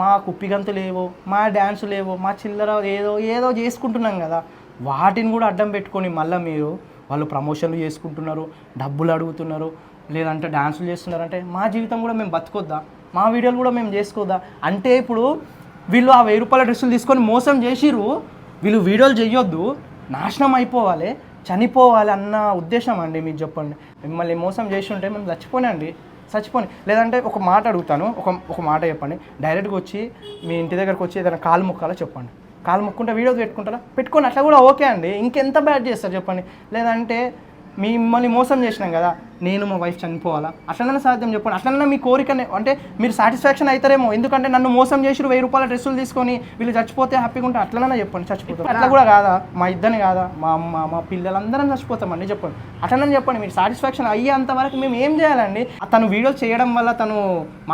మా కుప్పిగంతు లేవో మా డ్యాన్స్ లేవో మా చిల్లర ఏదో ఏదో చేసుకుంటున్నాం కదా వాటిని కూడా అడ్డం పెట్టుకొని మళ్ళీ మీరు వాళ్ళు ప్రమోషన్లు చేసుకుంటున్నారు డబ్బులు అడుగుతున్నారు లేదంటే డ్యాన్సులు చేస్తున్నారు అంటే మా జీవితం కూడా మేము బతుకొద్దా? మా వీడియోలు కూడా మేము చేసుకోద్దా? అంటే ఇప్పుడు వీళ్ళు ఆ వెయ్యి రూపాయల డ్రెస్సులు తీసుకొని మోసం చేసిర్రు వీళ్ళు వీడియోలు చేయొద్దు నాశనం అయిపోవాలి చనిపోవాలి అన్న ఉద్దేశం అండి మీకు చెప్పండి. మిమ్మల్ని మోసం చేసి ఉంటే మేము చచ్చిపోనండి. చచ్చిపోని. లేదంటే ఒక మాట అడుగుతాను ఒక ఒక మాట చెప్పండి. డైరెక్ట్గా వచ్చి మీ ఇంటి దగ్గరకు వచ్చి ఏదైనా కాలు ముక్కాలో చెప్పండి. కాలు ముక్కుంటే వీడియోస్ పెట్టుకుంటారా? పెట్టుకొని అట్లా కూడా ఓకే అండి. ఇంకెంత బ్యాడ్ చేస్తారు చెప్పండి. లేదంటే మిమ్మల్ని మోసం చేసినాం కదా నేను మా వైఫ్ చనిపోవాలా? అట్లనన్నా సాధ్యం చెప్పండి. అట్లనన్నా మీ కోరికనే అంటే మీరు సాటిస్ఫాక్షన్ అవుతారేమో ఎందుకంటే నన్ను మోసం చేసి వెయ్యి రూపాయల డ్రెస్సులు తీసుకొని వీళ్ళు చచ్చిపోతే హ్యాపీగా ఉంటే అట్లనన్నా చెప్పండి చచ్చిపోతాం అట్లా కూడా కాదా? మా ఇద్దరిని కాదా? మా అమ్మ మా పిల్లలందరం చచ్చిపోతామండి చెప్పండి. అట్లనని చెప్పండి మీరు సాటిస్ఫాక్షన్ అయ్యేంత వరకు మేము ఏం చేయాలండి? తను వీడియో చేయడం వల్ల తను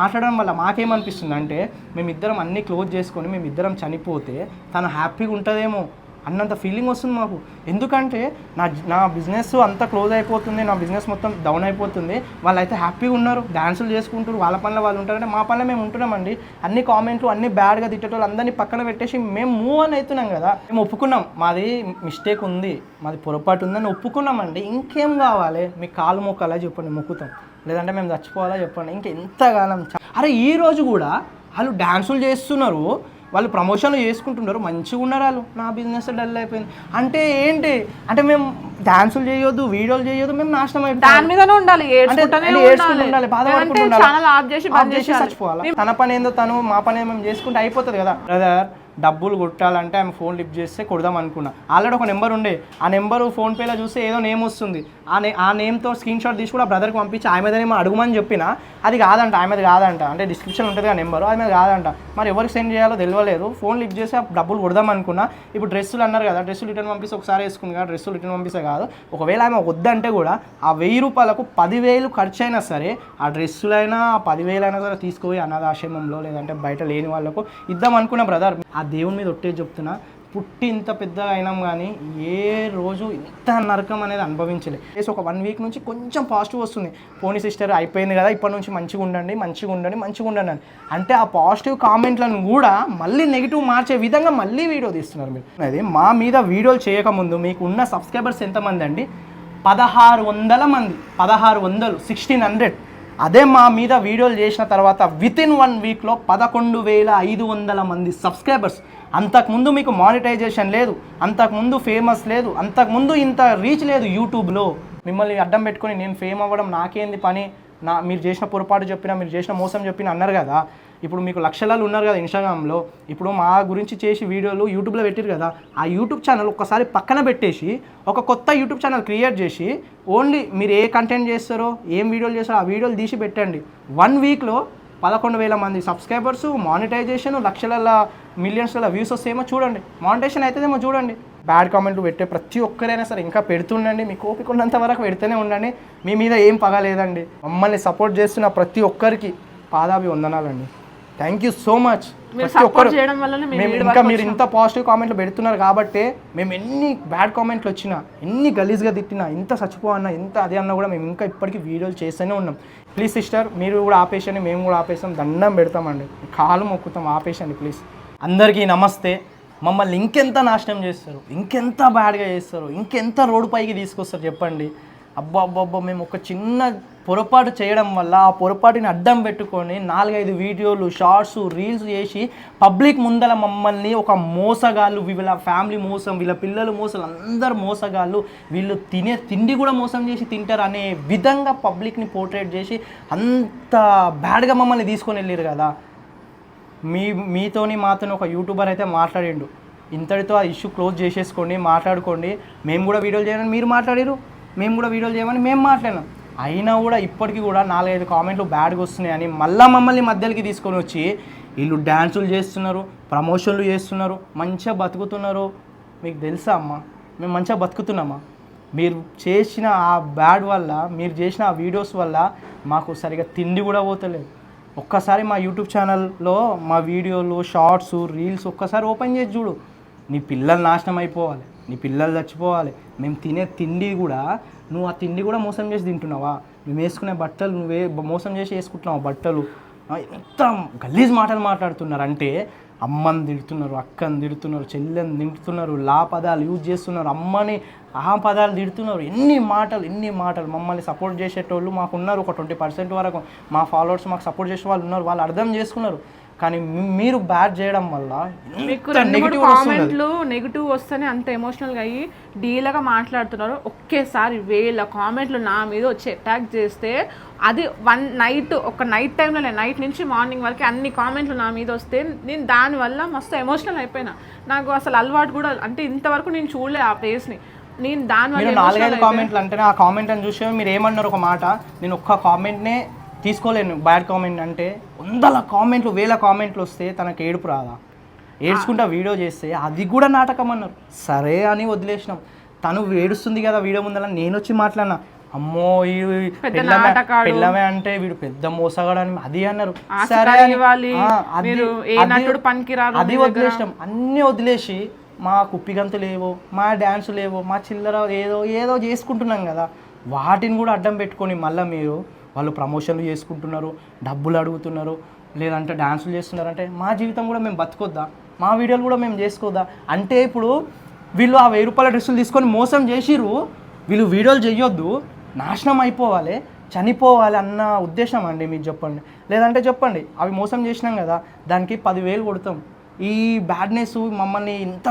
మాట్లాడడం వల్ల మాకేమనిపిస్తుంది అంటే మేమిద్దరం అన్నీ క్లోజ్ చేసుకొని మేమిద్దరం చనిపోతే తను హ్యాపీగా ఉంటుందేమో. అన్నంత ఫీలింగ్ వస్తుంది మాకు. ఎందుకంటే నా నా బిజినెస్ అంతా క్లోజ్ అయిపోతుంది నా బిజినెస్ మొత్తం డౌన్ అయిపోతుంది. వాళ్ళైతే హ్యాపీగా ఉన్నారు డ్యాన్సులు చేసుకుంటారు వాళ్ళ పనుల వాళ్ళు ఉంటారంటే మా పనుల మేము ఉంటున్నామండి. అన్ని కామెంట్లు అన్ని బ్యాడ్గా తిట్టేటోళ్ళు అందరినీ పక్కన పెట్టేసి మేము మూవ్ అని అవుతున్నాం కదా. మేము ఒప్పుకున్నాం. మాది మిస్టేక్ ఉంది మాది పొరపాటు ఉందని ఒప్పుకున్నామండి. ఇంకేం కావాలి? మీ కాలు మొక్కాలా చెప్పండి మొక్కుతాం. లేదంటే మేము చచ్చిపోవాలా చెప్పండి. ఇంకెంతగానం చ- అరే ఈ రోజు కూడా వాళ్ళు డ్యాన్సులు చేస్తున్నారు. వాళ్ళు ప్రమోషన్లు చేసుకుంటున్నారు మంచిగా ఉన్నారు వాళ్ళు. నా బిజినెస్ డల్ అయిపోయింది. అంటే ఏంటి? అంటే మేము డాన్సులు చేయొద్దు వీడియోలు చేయొద్దు మేము నాశనం అయిపోయాం. దాని మీదనే ఉండాలి ఉండాలి, ఉండాలి బాధపడుకుంటూ లేదంటే ఉండాలి. ఛానల్ ఆఫ్ చేసి ఆఫ్ బంద్ చేసి చేసి చచ్చిపోవాలి. తన పని ఏందో తను మా పని ఏమో మేము చేసుకుంటే అయిపోతుంది కదా. బ్రదర్ డబ్బులు కొట్టాలంటే ఆమె ఫోన్ లిఫ్ట్ చేస్తే కొడదాం అనుకున్నా. ఆల్రెడీ ఒక నెంబర్ ఉండే. ఆ నెంబర్ ఫోన్పేలో చూస్తే ఏదో నేమ్ వస్తుంది. ఆ నే ఆ నేమ్తో స్క్రీన్ షాట్ తీసి కూడా బ్రదర్కి పంపించి ఆమెదనేమో అడుగుమని చెప్పిన అది కాదంట ఆమెది కాదంట. అంటే డిస్క్రిప్షన్ ఉంటుంది ఆ నెంబరు ఆమె కాదంట. మరి ఎవరికి సెండ్ చేయాలో తెలియలేదు. ఫోన్ లిఫ్ట్ చేసి ఆ డబ్బులు కొడదాం అనుకున్నా. ఇప్పుడు డ్రెస్సులు అన్నారు కదా డ్రెస్సులు రిటర్న్ పంపిస్తే ఒకసారి వేసుకుంది కదా డ్రెస్సులు రిటర్న్ పంపిస్తే కాదు. ఒకవేళ ఆమె వద్దంటే కూడా ఆ వెయ్యి రూపాయలకు పదివేలు ఖర్చు అయినా సరే ఆ డ్రెస్సులైనా ఆ పదివేలైనా సరే తీసుకుపోయి అనాథాశ్రమంలో లేదంటే బయట లేని వాళ్ళకు ఇద్దాం అనుకున్న బ్రదర్. ఆ దేవుని మీద ఒట్టే చెప్తున్నా పుట్టి ఇంత పెద్దగా అయినాం కానీ ఏ రోజు ఇంత నరకం అనేది అనుభవించలే. చేసి ఒక వన్ వీక్ నుంచి కొంచెం పాజిటివ్ వస్తుంది. పోనీ సిస్టర్ అయిపోయింది కదా ఇప్పటి నుంచి మంచిగా ఉండండి మంచిగా ఉండండి మంచిగా ఉండండి అని. అంటే ఆ పాజిటివ్ కామెంట్లను కూడా మళ్ళీ నెగిటివ్ మార్చే విధంగా మళ్ళీ వీడియో తీస్తున్నారు మీరు. అది మా మీద వీడియోలు చేయకముందు మీకు ఉన్న సబ్స్క్రైబర్స్ ఎంతమంది అండి? పదహారు వందల మంది. పదహారు వందలు సిక్స్టీన్ హండ్రెడ్ అదే మా మీద వీడియోలు చేసిన తర్వాత విత్ ఇన్ వన్ వీక్లో పదకొండు వేల ఐదు వందల మంది సబ్స్క్రైబర్స్ అంతకుముందు మీకు మానిటైజేషన్ లేదు అంతకుముందు ఫేమస్ లేదు అంతకుముందు ఇంత రీచ్ లేదు యూట్యూబ్లో మిమ్మల్ని అడ్డం పెట్టుకొని నేను ఫేమ్ అవ్వడం నాకేంది పని? నా మీరు చేసిన పొరపాటు చెప్పినా మీరు చేసిన మోసం చెప్పిన అన్నారు కదా. ఇప్పుడు మీకు లక్షలాలు ఉన్నారు కదా ఇన్స్టాగ్రామ్లో. ఇప్పుడు మా గురించి చేసి వీడియోలు యూట్యూబ్లో పెట్టారు కదా. ఆ యూట్యూబ్ ఛానల్ ఒక్కసారి పక్కన పెట్టేసి ఒక కొత్త యూట్యూబ్ ఛానల్ క్రియేట్ చేసి ఓన్లీ మీరు ఏ కంటెంట్ చేస్తారో ఏం వీడియోలు చేస్తారో ఆ వీడియోలు తీసి పెట్టండి. వన్ వీక్లో పదకొండు వేల మంది సబ్స్క్రైబర్స్ మానిటైజేషన్ లక్షల మిలియన్స్ల వ్యూస్ వస్తేమో చూడండి. మానిటైజేషన్ అవుతుందేమో చూడండి. బ్యాడ్ కామెంట్లు పెట్టే ప్రతి ఒక్కరైనా సరే ఇంకా పెడుతుండండి. మీకు ఓపిక ఉన్నంత వరకు పెడుతూనే ఉండండి. మీ మీద ఏం పగలేదండి మమ్మల్ని సపోర్ట్ చేస్తున్న ప్రతి ఒక్కరికి పాదాభి వందనాలండి థ్యాంక్ యూ సో మచ్ ప్రతి ఒక్కరు మేము ఇంకా మీరు ఇంత పాజిటివ్ కామెంట్లు పెడుతున్నారు కాబట్టి మేము ఎన్ని బ్యాడ్ కామెంట్లు వచ్చినా ఎన్ని గలీజ్గా తిట్టినా ఇంత చచ్చిపోవన్నా ఎంత అదే అన్నా కూడా మేము ఇంకా ఇప్పటికీ వీడియోలు చేస్తూనే ఉన్నాం. ప్లీజ్ సిస్టర్ మీరు కూడా ఆపేసండి మేము కూడా ఆపేసాం దండం పెడతామండి. కాలు మొక్కుతాం ఆపేసండి ప్లీజ్ అందరికీ నమస్తే. మమ్మల్ని ఇంకెంత నాశనం చేస్తారు? ఇంకెంత బ్యాడ్గా చేస్తారు? ఇంకెంత రోడ్డు పైకి తీసుకొస్తారు? చెప్పండి. అబ్బా అబ్బా మేము ఒక చిన్న పొరపాటు చేయడం వల్ల ఆ పొరపాటుని అడ్డం పెట్టుకొని నాలుగైదు వీడియోలు షార్ట్స్ రీల్స్ చేసి పబ్లిక్ ముందల మమ్మల్ని ఒక మోసగాళ్ళు వీళ్ళ ఫ్యామిలీ మోసం వీళ్ళ పిల్లలు మోసం అందరు మోసగాళ్ళు వీళ్ళు తినే తిండి కూడా మోసం చేసి తింటారు అనే విధంగా పబ్లిక్ని పోర్ట్రేట్ చేసి అంత బ్యాడ్గా మమ్మల్ని తీసుకొని వెళ్ళారు కదా. మీ మీతోని మాతో ఒక యూట్యూబర్ అయితే మాట్లాడిండు. ఇంతటితో ఆ ఇష్యూ క్లోజ్ చేసేసుకోండి మాట్లాడుకోండి. మేము కూడా వీడియోలు చేయమని మీరు మాట్లాడారు మేము కూడా వీడియోలు చేయమని మేము మాట్లాడినాం. అయినా కూడా ఇప్పటికీ కూడా నాలుగైదు కామెంట్లు బ్యాడ్గా వస్తున్నాయని మళ్ళీ మమ్మల్ని మధ్యలోకి తీసుకొని వచ్చి వీళ్ళు డ్యాన్సులు చేస్తున్నారు ప్రమోషన్లు చేస్తున్నారు మంచిగా బతుకుతున్నారు. మీకు తెలుసా అమ్మా? మేము మంచిగా బతుకుతున్నామా? మీరు చేసిన ఆ బ్యాడ్ వల్ల మీరు చేసిన ఆ వీడియోస్ వల్ల మాకు సరిగా తిండి కూడా పోతలేదు. ఒక్కసారి మా యూట్యూబ్ ఛానల్లో మా వీడియోలు షార్ట్స్ రీల్స్ ఒక్కసారి ఓపెన్ చేసి చూడు. నీ పిల్లలు నాశనం అయిపోవాలి నీ పిల్లలు చచ్చిపోవాలి. మేము తినే తిండి కూడా నువ్వు ఆ తిండి కూడా మోసం చేసి తింటున్నావా? మేము వేసుకునే బట్టలు నువ్వే మోసం చేసి వేసుకుంటున్నావు బట్టలు? ఎంత గలీజ్ మాటలు మాట్లాడుతున్నారంటే అమ్మని తిడుతున్నారు అక్కని తిడుతున్నారు చెల్లెని తిడుతున్నారు లా పదాలు యూజ్ చేస్తున్నారు అమ్మని ఆ పదాలు తిడుతున్నారు. ఎన్ని మాటలు ఎన్ని మాటలు. మమ్మల్ని సపోర్ట్ చేసేటోళ్ళు మాకు ఉన్నారు ఒక ట్వంటీ పర్సెంట్ వరకు. మా ఫాలోవర్స్ మాకు సపోర్ట్ చేసే వాళ్ళు ఉన్నారు వాళ్ళు అర్థం చేసుకున్నారు. కానీ మీరు బ్యాడ్ చేయడం వల్ల కామెంట్లు నెగిటివ్ వస్తేనే అంత ఎమోషనల్గా అయ్యి డీలాగా మాట్లాడుతున్నారు. ఒకేసారి వేల కామెంట్లు నా మీద వచ్చి అటాక్ చేస్తే అది వన్ నైట్ ఒక నైట్ టైంలో నైట్ నుంచి మార్నింగ్ వరకు అన్ని కామెంట్లు నా మీద వస్తే నేను దానివల్ల మస్తు ఎమోషనల్ అయిపోయినా. నాకు అసలు అలవాటు కూడా అంటే ఇంతవరకు నేను చూడలే ఆ ఫేస్ని నేను దానివల్ల నాలుగైదు కామెంట్లు అంటేనే ఆ కామెంట్ అని చూసి మీరు ఏమన్నారు ఒక మాట? నేను ఒక్క కామెంట్నే తీసుకోలేను బ్యాడ్ కామెంట్ అంటే. వందల కామెంట్లు వేల కామెంట్లు వస్తే తనకు ఏడుపు రాదా? ఏడ్చుకుంటా వీడియో చేస్తే అది కూడా నాటకం అన్నారు. సరే అని వదిలేసినాం. తను ఏడుస్తుంది కదా వీడియో ముందర నేను వచ్చి మాట్లాడినా. అమ్మో ఈ. పెళ్ళమే అంటే వీడు పెద్ద మోసగాడు అని అది అన్నారు. సరే అది-. వదిలేసినాం. అన్నీ వదిలేసి మా కుప్పిగంతు లేవో మా డ్యాన్స్ లేవో మా చిల్లర ఏదో ఏదో చేసుకుంటున్నాం కదా. వాటిని కూడా అడ్డం పెట్టుకొని మళ్ళీ మీరు వాళ్ళు ప్రమోషన్లు చేసుకుంటున్నారు డబ్బులు అడుగుతున్నారు లేదంటే డ్యాన్సులు చేస్తున్నారు అంటే మా జీవితం కూడా మేము బతుకొద్దా? మా వీడియోలు కూడా మేము చేసుకోవద్దా అంటే ఇప్పుడు వీళ్ళు ఆ వెయ్యి రూపాయల డ్రెస్సులు తీసుకొని మోసం చేసిర్రు వీళ్ళు వీడియోలు చేయొద్దు నాశనం అయిపోవాలి చనిపోవాలి అన్న ఉద్దేశం అండి మీరు చెప్పండి. లేదంటే చెప్పండి అవి మోసం చేసినాం కదా దానికి పదివేలు కొడతాం. ఈ బ్యాడ్నెస్ మమ్మల్ని ఇంత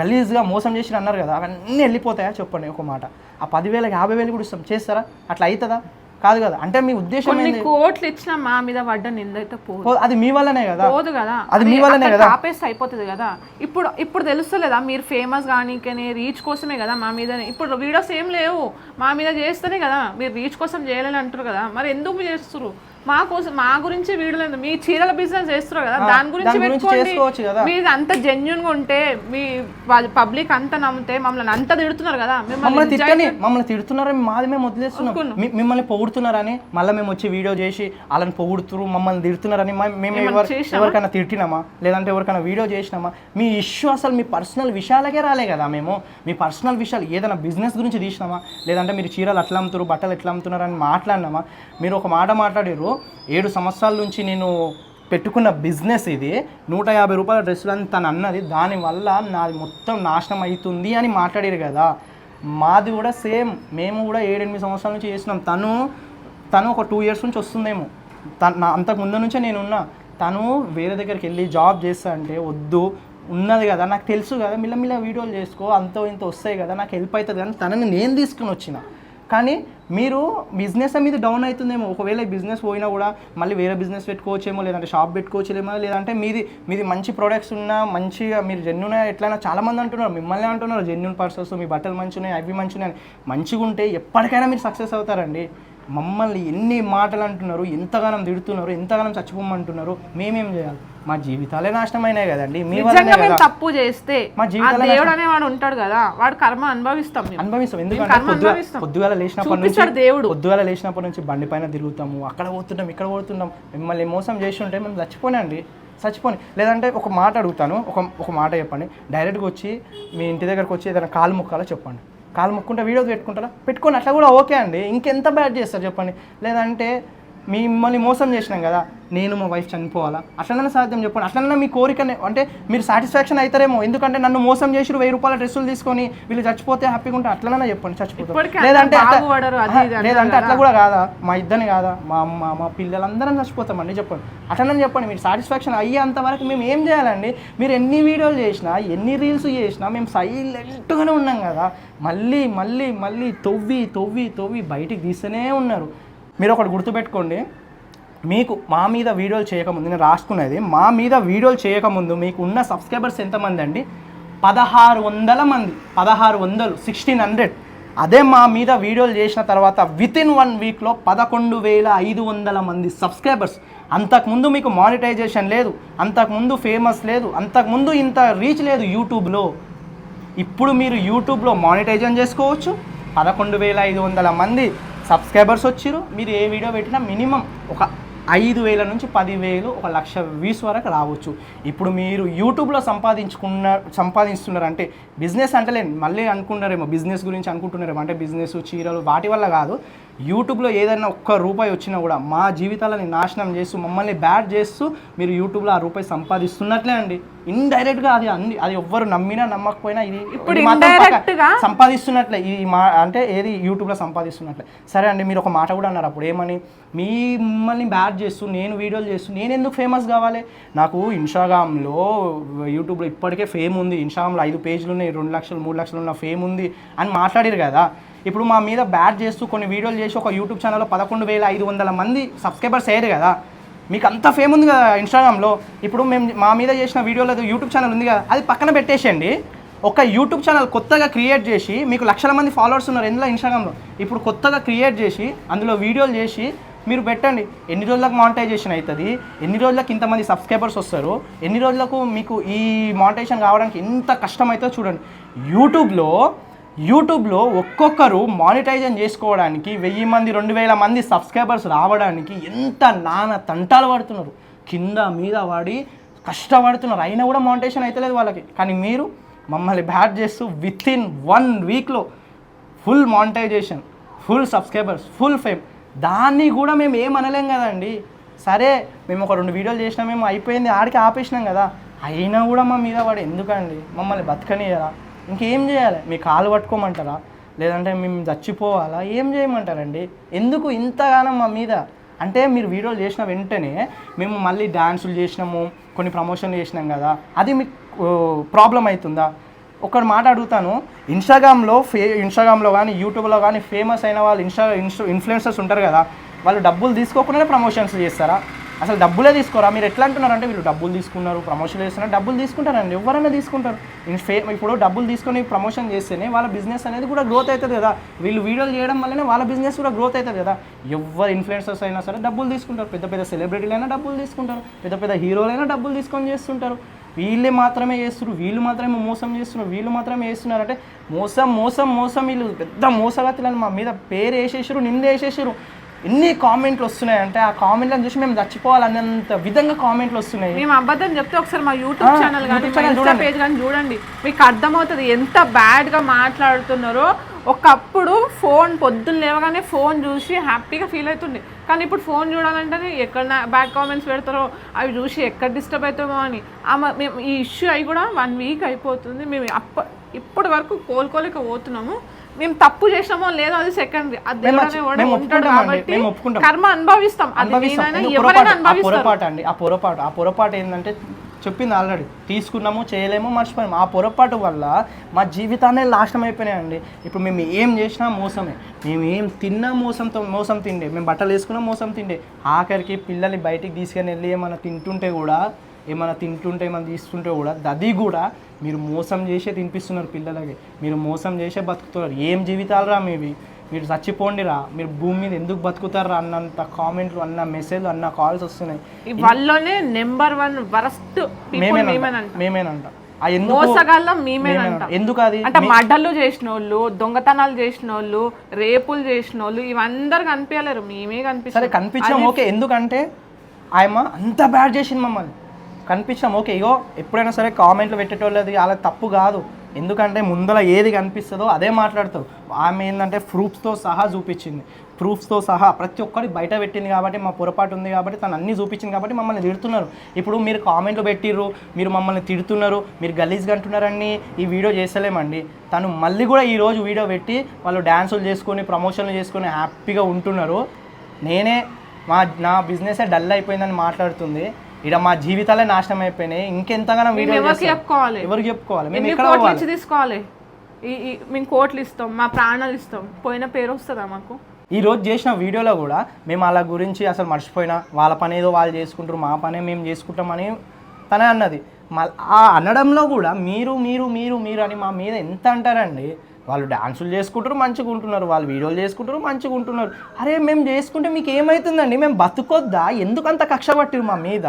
గలీజ్గా మోసం చేసిన అన్నారు కదా అవన్నీ వెళ్ళిపోతాయా చెప్పండి ఒక మాట. ఆ పదివేలకు యాభై వేలు కూడా ఇస్తాం. చేస్తారా? అట్లా అవుతుందా కాదు కదా. అంటే మీ ఉద్దేశం కొన్ని కోట్లు ఇచ్చినా మా మీద పడ్డ నిందైతే పోదు. అది మీ వల్లనే కదా. పోదు కదా. అది మీ వల్లనే కదా. ఆపేస్తే అయిపోతుంది కదా. ఇప్పుడు ఇప్పుడు తెలుస్తలేదా? మీరు ఫేమస్ కానీ రీచ్ కోసమే కదా మా మీద ఇప్పుడు వీడియోస్ ఏం లేవు. మా మీద చేస్తేనే కదా. మీరు రీచ్ కోసం చేయాలని అంటారు కదా. మరి ఎందుకు చేస్తున్నారు మా కోసం మా గురించి వీడియో లేదు. మీ చీరల బిజినెస్ చేస్తున్నారు కదా. దాని గురించి పెట్టుకోండి. మీరు అంత జెన్యున్గా ఉంటే మీ పబ్లిక్ అంతా నమ్మితే మమ్మల్ని అంత తిడుతున్నారు కదా. మమ్మల్ని మిమ్మల్ని తిట్టని మమ్మల్ని తిడుతున్నారని మాది మేము వదిలేస్తున్నాం. మిమ్మల్ని పొగుడుతున్నారని మళ్ళీ మేము వచ్చి వీడియో చేసి వాళ్ళని పొగుడుతున్నారు మమ్మల్ని తిడుతున్నారని మేము? ఎవరికైనా తిట్టినామా? లేదంటే ఎవరికైనా వీడియో చేసినామా? మీ ఇష్యూ అసలు మీ పర్సనల్ విషయాలకే రాలే కదా మేము. మీ పర్సనల్ విషయాలు ఏదైనా బిజినెస్ గురించి తీసినామా? లేదంటే మీరు చీరలు అట్లా అమ్ముతారు బట్టలు ఎట్లా అమ్ముతున్నారు అని మాట్లాడినామా? మీరు ఒక మాట మాట్లాడారు ఏడు సంవత్సరాల నుంచి నేను పెట్టుకున్న బిజినెస్ ఇది. నూట యాభై రూపాయల డ్రెస్సులు అని తను అన్నది. దానివల్ల నాది మొత్తం నాశనం అవుతుంది అని మాట్లాడారు కదా. మాది కూడా సేమ్. మేము కూడా ఏడెనిమిది సంవత్సరాల నుంచి చేసినాం తను తను ఒక టూ ఇయర్స్ నుంచి వస్తుందేమో. తను నా అంతకు ముందు నుంచే నేనున్నా తను వేరే దగ్గరికి వెళ్ళి జాబ్ చేస్తా అంటే వద్దు. ఉన్నది కదా. నాకు తెలుసు కదా. మిల్ల మిల్ల వీడియోలు చేసుకో. అంతో ఇంత వస్తాయి కదా. నాకు హెల్ప్ అవుతుంది కానీ తనని నేను తీసుకుని వచ్చిన. కానీ మీరు బిజినెస్ మీద డౌన్ అవుతుందేమో. ఒకవేళ బిజినెస్ పోయినా కూడా మళ్ళీ వేరే బిజినెస్ పెట్టుకోవచ్చేమో లేదంటే షాప్ పెట్టుకోవచ్చేమో లేదంటే మీది మీది మంచి ప్రొడక్ట్స్ ఉన్నా మంచిగా మీరు జెన్యున్ ఎట్లయినా చాలామంది అంటున్నారు మిమ్మల్ని అంటున్నారు జెన్యున్ పర్సన్స్ మీ బట్టలు మంచిగా ఉన్నాయి అవి మంచిగా ఉన్నాయి మంచిగా ఉంటే ఎప్పటికైనా మీరు సక్సెస్ అవుతారండి. మమ్మల్ని ఎన్ని మాటలు అంటున్నారు ఎంతగానం తిడుతున్నారు ఎంతగానం చచ్చిపోమంటున్నారు మేమేం చేయాలి? మా జీవితాలే నాశనమైనాయి కదండి మీ నిజంగా మేము తప్పు చేస్తే మా జీవితాలే దేవుడు అనేవాడు ఉంటాడు కదా వాడు కర్మ అనుభవిస్తాం మేము. అనుభవిస్తాం ఎందుకంటే అనుభవిస్తాం. పొద్దుగాల లేచినప్పటి నుంచి చూపిస్తాడు దేవుడు. లేచినప్పటి నుంచి బండి పైన తిరుగుతాము అక్కడ పోతుంటాం ఇక్కడ పోతుంటాం మిమ్మల్ని మోసం చేసి ఉంటే మేము చచ్చిపోనండి చచ్చిపోని లేదంటే ఒక మాట అడుగుతాను ఒక ఒక మాట చెప్పండి. డైరెక్ట్గా వచ్చి మీ ఇంటి దగ్గరకు వచ్చి ఏదైనా కాలు ముక్కాలో చెప్పండి. కాలు ముక్కుంటే వీడియోస్ పెట్టుకుంటారా? పెట్టుకొని అట్లా కూడా ఓకే అండి. ఇంకెంత బ్యాడ్ చేస్తారు చెప్పండి? లేదంటే మిమ్మల్ని మోసం చేసినాం కదా నేను మా వైఫ్ చనిపోవాలా? అట్లనే సాధ్యం చెప్పండి. అట్లనే మీ కోరికనే అంటే మీరు సాటిస్ఫాక్షన్ అవుతారేమో ఎందుకంటే నన్ను మోసం చేసి వెయ్యి రూపాయల డ్రెస్సులు తీసుకొని వీళ్ళు చచ్చిపోతే హ్యాపీగా ఉంటే అట్లనే చెప్పండి చచ్చిపోతారు. లేదంటే లేదంటే అట్లా. కూడా కాదా? మా ఇద్దరిని కాదా? మా అమ్మ మా పిల్లలందరం చచ్చిపోతామండి చెప్పండి. అట్లనే చెప్పండి మీరు సాటిస్ఫాక్షన్ అయ్యేంత వరకు మేము ఏం చేయాలండి? మీరు ఎన్ని వీడియోలు చేసినా ఎన్ని రీల్స్ చేసినా మేము సైలెంట్గానే ఉన్నాం కదా. మళ్ళీ మళ్ళీ మళ్ళీ తొవ్వి తొవ్వి తొవ్వి బయటికి తీస్తూనే ఉన్నారు. మీరు ఒకటి గుర్తుపెట్టుకోండి. మీకు మా మీద వీడియోలు చేయకముందు నేను రాసుకునేది మా మీద వీడియోలు చేయకముందు మీకు ఉన్న సబ్స్క్రైబర్స్ ఎంతమంది అండి? పదహారు వందల మంది పదహారు వందలు సిక్స్టీన్ హండ్రెడ్ అదే మా మీద వీడియోలు చేసిన తర్వాత విత్ ఇన్ వన్ వీక్లో పదకొండు వేల ఐదు వందల మంది సబ్స్క్రైబర్స్. అంతకుముందు మీకు మానిటైజేషన్ లేదు అంతకుముందు ఫేమస్ లేదు అంతకుముందు ఇంత రీచ్ లేదు యూట్యూబ్లో ఇప్పుడు మీరు యూట్యూబ్లో మానిటైజేషన్ చేసుకోవచ్చు. పదకొండు వేల ఐదు వందల మంది సబ్స్క్రైబర్స్ వచ్చారు మీరు ఏ వీడియో పెట్టినా మినిమం ఒక ఐదు వేల నుంచి పదివేలు ఒక లక్ష వ్యూస్ వరకు రావచ్చు. ఇప్పుడు మీరు యూట్యూబ్లో సంపాదించుకున్న సంపాదిస్తున్నారంటే బిజినెస్ అంటలే మళ్ళీ అనుకున్నారేమో బిజినెస్ గురించి అనుకుంటున్నారేమో అంటే బిజినెస్ చీరలు వాటి వల్ల కాదు. యూట్యూబ్లో ఏదైనా ఒక్క రూపాయి వచ్చినా కూడా మా జీవితాలని నాశనం చేస్తూ మమ్మల్ని బ్యాడ్ చేస్తూ మీరు యూట్యూబ్లో ఆ రూపాయి సంపాదిస్తున్నట్లే అండి. ఇండైరెక్ట్గా అది అన్ని అది ఎవ్వరు నమ్మినా నమ్మకపోయినా ఇది ఇప్పుడు సంపాదిస్తున్నట్లే. ఈ మా అంటే ఏది యూట్యూబ్లో సంపాదిస్తున్నట్లే. సరే అండి మీరు ఒక మాట కూడా అన్నారు అప్పుడు. ఏమని? మీ మిమ్మల్ని బ్యాడ్ చేస్తూ నేను వీడియోలు చేస్తూ నేను ఎందుకు ఫేమస్ కావాలి? నాకు ఇన్స్టాగ్రామ్లో యూట్యూబ్లో ఇప్పటికే ఫేమ్ ఉంది. ఇన్స్టాగ్రామ్లో ఐదు పేజీలు ఉన్నాయి రెండు లక్షలు మూడు లక్షలు ఉన్న ఫేమ్ ఉంది అని మాట్లాడారు కదా. ఇప్పుడు మా మీద బ్యాట్ చేస్తూ కొన్ని వీడియోలు చేసి ఒక యూట్యూబ్ ఛానల్లో పదకొండు వేల ఐదు వందల మంది సబ్స్క్రైబర్స్ అయ్యారు కదా. మీకు అంత ఫేమ్ ఉంది కదా ఇన్స్టాగ్రామ్లో. ఇప్పుడు మేము మా మీద చేసిన వీడియోలో యూట్యూబ్ ఛానల్ ఉంది కదా అది పక్కన పెట్టేసేయండి. ఒక యూట్యూబ్ ఛానల్ కొత్తగా క్రియేట్ చేసి మీకు లక్షల మంది ఫాలోవర్స్ ఉన్నారు ఎందులో ఇన్స్టాగ్రామ్లో. ఇప్పుడు కొత్తగా క్రియేట్ చేసి అందులో వీడియోలు చేసి మీరు పెట్టండి. ఎన్ని రోజులకు మానిటైజేషన్ అవుతుంది? ఎన్ని రోజులకు ఇంతమంది సబ్స్క్రైబర్స్ వస్తారు? ఎన్ని రోజులకు మీకు ఈ మానిటైజేషన్ కావడానికి ఎంత కష్టం అవుతుందో చూడండి. యూట్యూబ్లో యూట్యూబ్లో ఒక్కొక్కరు మానిటైజేషన్ చేసుకోవడానికి వెయ్యి మంది రెండు వేల మంది సబ్స్క్రైబర్స్ రావడానికి ఎంత నానా తంటాలు పడుతున్నారు కింద మీద వాడి కష్టపడుతున్నారు. అయినా కూడా మానిటైజేషన్ అవుతలేదు వాళ్ళకి. కానీ మీరు మమ్మల్ని బ్యాట్ చేస్తూ విత్ ఇన్ వన్ వీక్లో full monetization full subscribers full fame. దాన్ని కూడా మేము ఏం అనలేం కదండి. సరే మేము ఒక రెండు వీడియోలు చేసినా మేము అయిపోయింది ఆడికి ఆపేసినాం కదా. అయినా కూడా మా మీద వాడు ఎందుకండి? మమ్మల్ని బతకనియరా ఇంకేం చేయాలి? మీ కాలు పట్టుకోమంటారా? లేదంటే మేము చచ్చిపోవాలా? ఏం చేయమంటారండి? ఎందుకు ఇంతగానం మా మీద? అంటే మీరు వీడియోలు చేసిన వెంటనే మేము మళ్ళీ డ్యాన్సులు చేసినాము కొన్ని ప్రమోషన్లు చేసినాం కదా అది మీకు ప్రాబ్లం అవుతుందా? ఒకటి మాట అడుగుతాను ఇన్స్టాగ్రామ్లో ఫే ఇన్స్టాగ్రామ్లో కానీ యూట్యూబ్లో కానీ ఫేమస్ అయిన వాళ్ళు ఇన్స్టా ఇన్స్టా ఇన్ఫ్లుయెన్సర్స్ ఉంటారు కదా వాళ్ళు డబ్బులు తీసుకోకుండానే ప్రమోషన్స్ చేస్తారా? అసలు డబ్బులే తీసుకోరా? మీరు ఎట్లా అంటున్నారు అంటే వీళ్ళు డబ్బులు తీసుకున్నారు ప్రమోషన్ చేస్తున్నారు. డబ్బులు తీసుకుంటారండి ఎవరైనా తీసుకుంటారు. ఫే ఇప్పుడు డబ్బులు తీసుకొని ప్రమోషన్ చేస్తేనే వాళ్ళ బిజినెస్ అనేది కూడా గ్రోత్ అవుతుంది కదా. వీళ్ళు వీడియోలు చేయడం వల్లనే వాళ్ళ బిజినెస్ కూడా గ్రోత్ అవుతుంది కదా. ఎవరు ఇన్ఫ్లుయెన్సర్స్ అయినా సరే డబ్బులు తీసుకుంటారు. పెద్ద పెద్ద సెలబ్రిటీలైనా డబ్బులు తీసుకుంటారు. పెద్ద పెద్ద హీరోలైనా డబ్బులు తీసుకొని చేస్తుంటారు. వీళ్ళే మాత్రమే చేస్తున్నారు. వీళ్ళు మాత్రమే మోసం చేస్తున్నారు. వీళ్ళు మాత్రమే చేస్తున్నారు అంటే మోసం మోసం మోసం వీళ్ళు పెద్ద మోసగతులని మా మీద పేరు వేసేసారు నింద వేసేసారు ఎన్ని కామెంట్లు వస్తున్నాయి అంటే ఆ కామెంట్లను చూసి మేము చచ్చిపోవాలన్నంత విధంగా కామెంట్లు వస్తున్నాయి. మేము అబద్ధం చెప్తే ఒకసారి మా యూట్యూబ్ ఛానల్ కానీ ఇన్స్టా. పేజ్ కానీ చూడండి. మీకు అర్థమవుతుంది ఎంత బ్యాడ్గా మాట్లాడుతున్నారో. ఒకప్పుడు ఫోన్ పొద్దున్న లేవగానే ఫోన్ చూసి హ్యాపీగా ఫీల్ అవుతుండే. కానీ ఇప్పుడు ఫోన్ చూడాలంటేనే ఎక్కడ బ్యాడ్ కామెంట్స్ పెడతారో అవి చూసి ఎక్కడ డిస్టర్బ్ అవుతామో అని. మేము ఈ ఇష్యూ అయి కూడా వన్ వీక్ అయిపోతుంది. మేము అప్ప ఇప్పటి వరకు కోలుకోలేక పోతున్నాము. మేము తప్పు చేసినామో లేదో అది ఉంటాడు కాబట్టి ఒప్పుకుంటాం. కర్మ అనుభవిస్తాం. పొరపాటు? అండి. ఆ పొరపాటు. ఆ పొరపాటు ఏంటంటే చెప్పింది ఆల్రెడీ. తీసుకున్నాము చేయలేము మర్చిపోయాము ఆ పొరపాటు వల్ల మా జీవితాన్ని నాశనం అయిపోయినాయండి. ఇప్పుడు మేము ఏం చేసినా మోసమే. మేము ఏం తిన్నా మోసంతో మోసం తిండే. మేము బట్టలు వేసుకున్నా మోసం తిండే. ఆఖరికి పిల్లల్ని బయటికి తీసుకొని వెళ్ళి ఏమైనా తింటుంటే కూడా ఏమైనా తింటుంటే ఏమైనా తీసుకుంటే కూడా అది కూడా మీరు మోసం చేసే తినిపిస్తున్నారు పిల్లలకి. మీరు మోసం చేసే బతుకుతున్నారు. ఏం జీవితాలు రా మీవి? మీరు చచ్చిపోండిరా మీరు భూమి మీద ఎందుకు బతుకుతారా అన్నంత కామెంట్లు అన్న మెసేజ్లు అన్న కాల్స్ వస్తున్నాయి. వాళ్ళలోనే నెంబర్ వన్ వరస్ట్ మేమేనంట. మోసగాళ్ళం మేమేనంట. ఎందుకు అది? అంటే మడ్డలు చేసిన వాళ్ళు దొంగతనాలు చేసిన వాళ్ళు రేపులు చేసిన వాళ్ళు ఇవందరు కనిపించలేరు. మేమే సరే కనిపిస్తాం కనిపించాం ఓకే. ఎందుకంటే ఆయమ్మ అంత బ్యాడ్ చేసింది మమ్మల్ని. కనిపించాం. ఓకే ఇగో ఎప్పుడైనా సరే కామెంట్లు పెట్టేటోళ్ళది అలా తప్పు కాదు. ఎందుకంటే ముందర ఏది కనిపిస్తుందో అదే మాట్లాడతారు. ఆమె ఏంటంటే ప్రూఫ్స్తో సహా చూపించింది. ప్రూఫ్స్తో సహా ప్రతి ఒక్కరి బయట పెట్టింది కాబట్టి మా పొరపాటు ఉంది కాబట్టి తను అన్నీ చూపించింది కాబట్టి మమ్మల్ని తిడుతున్నారు. ఇప్పుడు మీరు కామెంట్లు పెట్టిర్రు మీరు మమ్మల్ని తిడుతున్నారు మీరు గలీజ్గా అంటున్నారని ఈ వీడియో చేస్తలేమండి. తను మళ్ళీ కూడా ఈరోజు వీడియో పెట్టి వాళ్ళు డ్యాన్సులు చేసుకొని ప్రమోషన్లు చేసుకొని హ్యాపీగా ఉంటున్నారు. నేనే మా నా బిజినెస్ డల్ అయిపోయిందని మాట్లాడుతుంది. ఇక్కడ మా జీవితాలే నాశనం అయిపోయినాయి. ఇంకెంతగానో వీడియో ఎవరికి చెప్పుకోవాలి? ఎవరికి చెప్పుకోవాలి? మేము ఎక్కడ పోవాలి? తీసుకోవాలి? ఈ మేము కోట్లు ఇస్తాం మా ప్రాణాలు ఇస్తాం. పోయిన పేరు వస్తుందా మాకు? ఈ రోజు చేసిన వీడియోలో కూడా మేము వాళ్ళ గురించి అసలు మర్చిపోయినా వాళ్ళ పని ఏదో వాళ్ళు చేసుకుంటారు మా పనే మేము చేసుకుంటామని తనే అన్నది. మళ్ళీ ఆ అనడంలో కూడా మీరు మీరు మీరు మీరు అని మా మీద ఎంత అంటారండి? వాళ్ళు డాన్సులు చేసుకుంటారు మంచిగా ఉంటున్నారు. వాళ్ళు వీడియోలు చేసుకుంటారు మంచిగా ఉంటున్నారు. అరే మేము చేసుకుంటే మీకు ఏమవుతుందండి మేము బతుకొద్దా? ఎందుకు అంత కక్ష పట్టిరు మా మీద?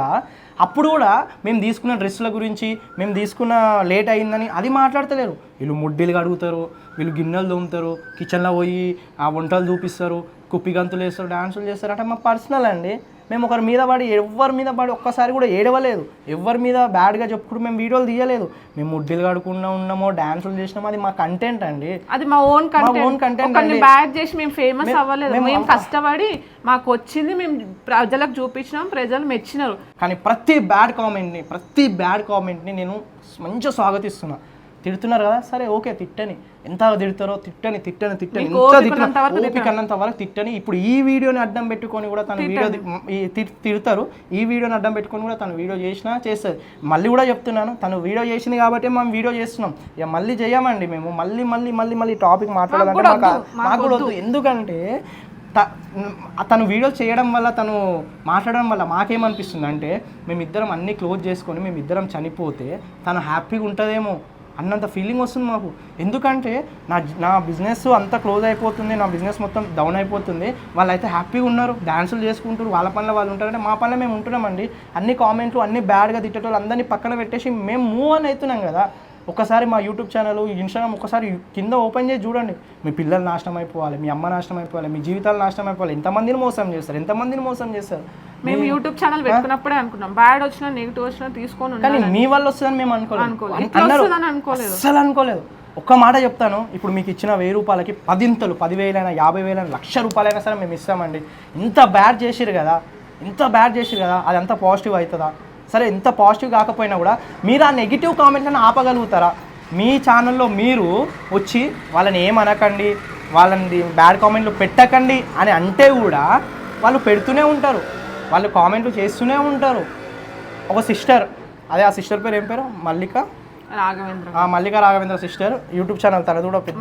అప్పుడు కూడా మేము తీసుకున్న డ్రెస్సుల గురించి మేము తీసుకున్న లేట్ అయిందని అది మాట్లాడతలేరు. వీళ్ళు ముడ్డీలు కడుగుతారు వీళ్ళు గిన్నెలు తోముతారు కిచెన్లో పోయి ఆ వంటలు చూపిస్తారు కుప్పి గంతులు వేస్తారు డాన్సులు చేస్తారు. అంటే మా పర్సనల్ అండి. మేము ఒకరి మీద పడి ఎవరి మీద పడి ఒక్కసారి కూడా ఏడవలేదు. ఎవరి మీద బ్యాడ్గా చెప్పుకుంటూ మేము వీడియోలు తీయలేదు. మేము ముడ్డిలు కడుకున్నా ఉన్నామో డ్యాన్సులు చేసినామో అది మా కంటెంట్ అండి. అది మా ఓన్ own కంటెంట్. బ్యాడ్ చేసి మేము ఫేమస్ అవ్వలేదు. మేము కష్టపడి మాకు వచ్చింది మేము ప్రజలకు చూపించినాం ప్రజలు మెచ్చినారు. కానీ ప్రతి బ్యాడ్ కామెంట్ని ప్రతి బ్యాడ్ కామెంట్ని నేను మంచిగా స్వాగతిస్తున్నా. తిడుతున్నారు కదా సరే ఓకే తిట్టని. ఎంత తిడతారో తిట్టని తిట్టని తిట్టని. ఎంత ఓపిక తిట్టినా అన్నంత వరకు తిట్టని. ఇప్పుడు ఈ వీడియోని అడ్డం పెట్టుకొని కూడా తను వీడియో తిడతారు. ఈ వీడియోని అడ్డం పెట్టుకొని కూడా తను వీడియో చేసినా చేస్తుంది. మళ్ళీ కూడా చెప్తున్నాను తను వీడియో చేసింది కాబట్టి మనం వీడియో చేస్తున్నాం. ఇక మళ్ళీ చేయమండి మేము. మళ్ళీ మళ్ళీ మళ్ళీ మళ్ళీ టాపిక్ మాట్లాడాలంటే మాకు వద్దు, ఎందుకంటే తను వీడియో చేయడం వల్ల తను మాట్లాడడం వల్ల మాకేమనిపిస్తుంది అంటే మేమిద్దరం అన్నీ క్లోజ్ చేసుకొని మేమిద్దరం చనిపోతే తను హ్యాపీగా ఉంటుందేమో. అన్నంత ఫీలింగ్ వస్తుంది మాకు. ఎందుకంటే నా నా బిజినెస్ అంతా క్లోజ్ అయిపోతుంది నా బిజినెస్ మొత్తం డౌన్ అయిపోతుంది. వాళ్ళైతే హ్యాపీగా ఉన్నారు డ్యాన్సులు చేసుకుంటారు వాళ్ళ పనిలో వాళ్ళు ఉంటారంటే మా పనిలో మేము ఉంటున్నామండి. అన్ని కామెంట్లు అన్ని బ్యాడ్గా తిట్టేటోళ్ళు అందరినీ పక్కన పెట్టేసి మేము మూవ్ అని అవుతున్నాం కదా. ఒకసారి మా యూట్యూబ్ ఛానల్ ఇన్స్టాగ్రామ్ ఒకసారి కింద ఓపెన్ చేసి చూడండి. మీ పిల్లలు నాశనం అయిపోవాలి మీ అమ్మ నాశనం అయిపోవాలి మీ జీవితాలు నాశనం అయిపోవాలి. ఎంతమందిని మోసం చేస్తారు? ఎంతమందిని మోసం చేస్తారు? మేము యూట్యూబ్ ఛానల్ పెట్టుకున్నప్పుడే అనుకున్నాం. బ్యాడ్ వచ్చినా నెగిటివ్ వచ్చినా తీసుకొని కానీ మీ వల్ల వస్తుందని మేము అనుకోలేదు. అనుకోలేదు. అస్సలు అనుకోలేదు. ఒక్క మాట చెప్తాను. ఇప్పుడు మీకు ఇచ్చిన వెయ్యి రూపాయలకి పదింతలు పదివేలైనా యాభై వేలైనా లక్ష రూపాయలైనా సరే మేము ఇస్తామండి. ఇంత బ్యాడ్ చేసిరు కదా ఇంత బ్యాడ్ చేసిరు కదా అది అంత పాజిటివ్ అవుతుందా? సరే ఇంత పాజిటివ్ కాకపోయినా కూడా మీరు ఆ నెగిటివ్ కామెంట్లను ఆపగలుగుతారా? మీ ఛానల్లో మీరు వచ్చి వాళ్ళని ఏమనకండి వాళ్ళని బ్యాడ్ కామెంట్లు పెట్టకండి అని అంటే కూడా వాళ్ళు పెడుతూనే ఉంటారు. వాళ్ళు కామెంట్లు చేస్తూనే ఉంటారు. ఒక సిస్టర్ అదే ఆ సిస్టర్ పేరు ఏం పేరు? మల్లిక? రాఘవేంద్ర. ఆ Mallika Raghavendra sister. YouTube channel తనది కూడా పెద్ద